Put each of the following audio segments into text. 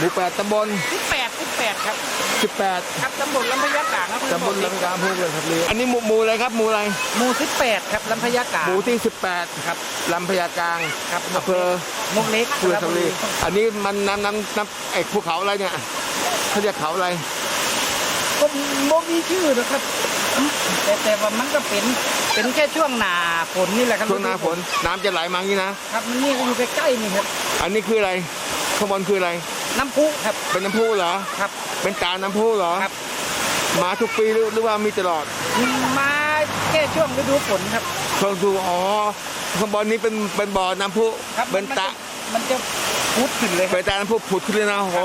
หมู่แปดตำบลที่แปดที่แปดครับสิบแปดครับตำบลลำพญากลางครับตำบลลำกาพูดเลยครับอันนี้หมู่หมู่อะไรครับหมู่อะไรหมู่ที่แปดครับลำพญากลางหมู่ที่สิบแปดครับลำพญากลางครับอำเภอนกเล็กเพื่อสรีอันนี้มันน้ำน้ำน้ำไอ้ภูเขาอะไรเนี่ยเขาเรียกเขาอะไรก็โมมีชื่อนะครับแต่แต่ว่ามันก็เป็นเป็นแค่ช่วงหนาฝนนี่แหละครับช่วงหน้าฝนน้ำจะไหลมาอย่างนี้นะครับมันนี่ก็อยู่ใกล้ๆนี่ครับ อันนี้คืออะไรข้างบนคืออะไร น้ำพุครับ เป็นน้ำพุเหรอครับ เป็นตาน้ำพุเหรอครับ มาทุกปีหรือหรือว่ามีตลอด มาแค่ช่วงฤดูฝนครับช่วงดูอ๋อข้างบนนี้เป็นเป็นบ่อน้ำพุครับเป็นมัตาจะมันจะพุดขึ้นเลยคเป็รับนตาน้ำพุผุดขึ้นเลยนะโอ้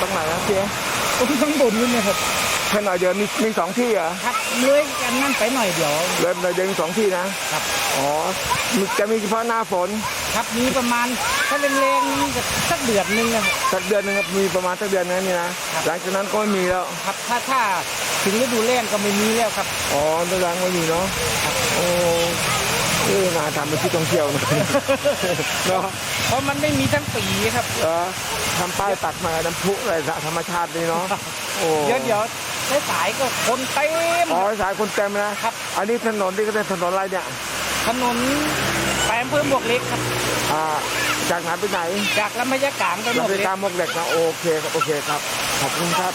ตรงตรงไหนนะเจ๊ตรงข้างบนนี่นะครับแค่หน่อยเดียวมีมีสองที่เหรอครับเลื้อยกันนั่นไปหน่อยเดี๋ยวเริ่มหน่อยเดียวมีสองที่นะครับอ๋อมีจะมีเฉพาะหน้าฝนครับมีประมาณถ้าแรงๆนี่ก็สักเดือนหนึงนะครับสักเดือนหนึงครับมีประมาณสักเดือนนึงนี่นะหลังจากนั้นก็ไม่มีแล้วครับถ้าถ้าถึงฤดูแล้งก็ไม่มีแล้วครับอ๋อตารางไม่มีเนาะโอ้ เออนาทำเป็นที่ท่องเที่ยวนะ เนาะเพราะมันไม่มีทั้งปีครับเออทำป้ายตักมาน้ำพุอะไรธรรมชาตินี่เนาะโอ้เดี๋ยวเดี๋ยวสายๆก็คนเต็ม อ๋อสายคนเต็มนะครับ อันนี้ถนนนี่ก็เป็นถนนอะไรเนี่ยถนนไปอำเภอบวกเล็กครับอ่าจากไหนไปไหน จากลำพญากลางไปหมเราดไปเลยตามมกเหล็กนะโอเคครับโอเคครับ ขอบคุณครับ